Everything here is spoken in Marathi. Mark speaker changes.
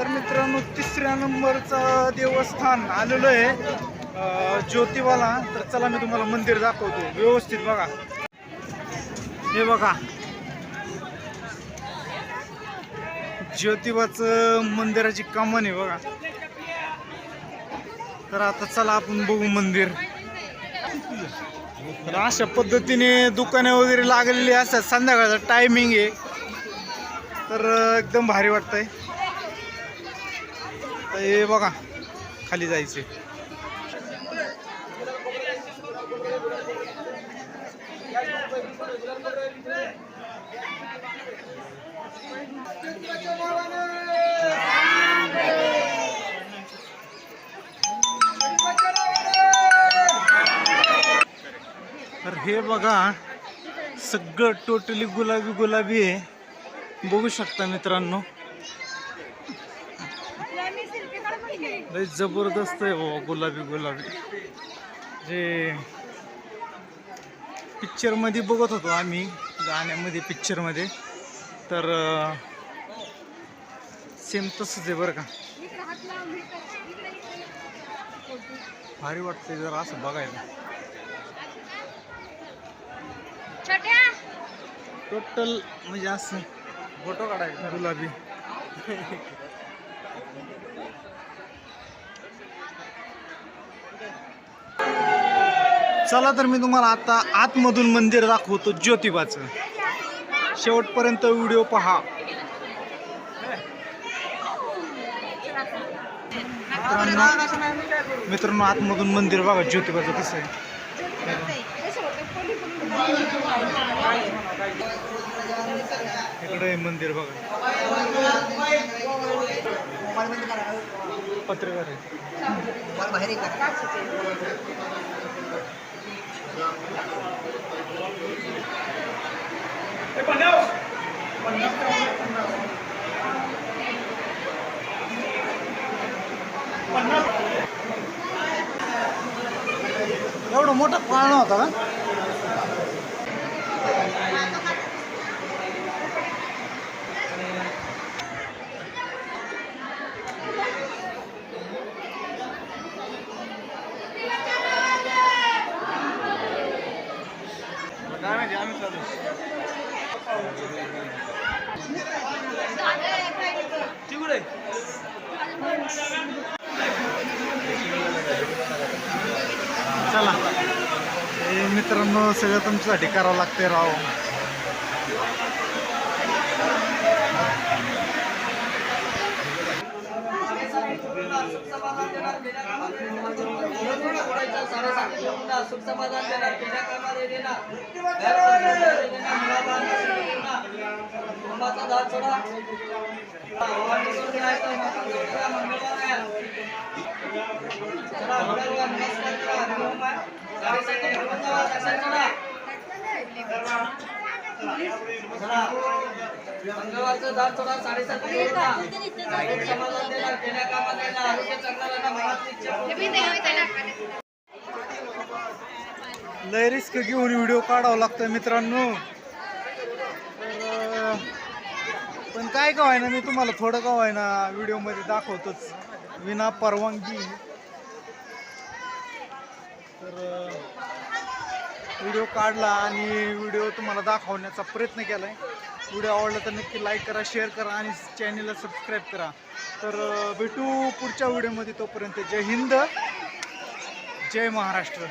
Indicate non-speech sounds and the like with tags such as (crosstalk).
Speaker 1: तर मित्रांनो तिसऱ्या नंबरचं देवस्थान आलेलो आहे. ज्योतिबाला तर चला मी तुम्हाला मंदिर दाखवतो. व्यवस्थित बघा. हे बघा. ज्योतिबाचं मंदिराची कमान आहे बघा. तर आता चला आपण बघू मंदिर. तर अशा पद्धतीने दुकाने वगैरे लागलेली असतात. संध्याकाळचा टायमिंग आहे. तर एकदम भारी वाटतंय. हे बघा खाली जायचे. तर हे बघा सगळं टोटली गुलाबी गुलाबी आहे. बघू शकता मित्रांनो. लय जबरदस्त आहे बाबा गुलाबी गुलाबी. जे पिक्चरमध्ये बघत होतो आम्ही गाण्यामध्ये पिक्चरमध्ये. तर सेम तसंच आहे बरं का. भारी वाटतंय जरा असं बघायला.
Speaker 2: छोट्या.
Speaker 1: टोटल म्हणजे असं फोटो काढायचा. गुलाबी. (laughs) चला तर मी तुम्हाला आता आतमधून मंदिर दाखवतो ज्योतिबाचं. शेवटपर्यंत व्हिडिओ पहा. मित्रांनो मित्रांनो आतमधून मंदिर बघा ज्योतिबाचं कसं आहे. इकडे मंदिर बघा. पत्रकार आहे. एवढं मोठा पाळणा होता का आम्ही चला हे मित्रांनो सगळं तुमच्यासाठी करावं लागतंय राव.
Speaker 3: सुख समाधान देणार तुझ्या कामाला देणार. कुटुंबाचा दार सोडा. मंगळवारचं दार सोडा साडेसात समाधान देणार केल्या कामाला देणार आरोग्य चांगलं राहणार मनातली इच्छा
Speaker 1: लय रिस्क घेऊन व्हिडिओ काढावा लागतोय मित्रांनो. तर, पण काय का ना मी तुम्हाला थोडं का ना व्हिडिओमध्ये दाखवतोच. विना परवानगी. तर व्हिडिओ काढला आणि व्हिडिओ तुम्हाला दाखवण्याचा प्रयत्न केलाय. व्हिडिओ आवडला तर नक्की लाईक करा शेअर करा आणि चॅनलला सबस्क्राईब करा. तर भेटू पुढच्या व्हिडिओमध्ये तोपर्यंत जय हिंद जय महाराष्ट्र.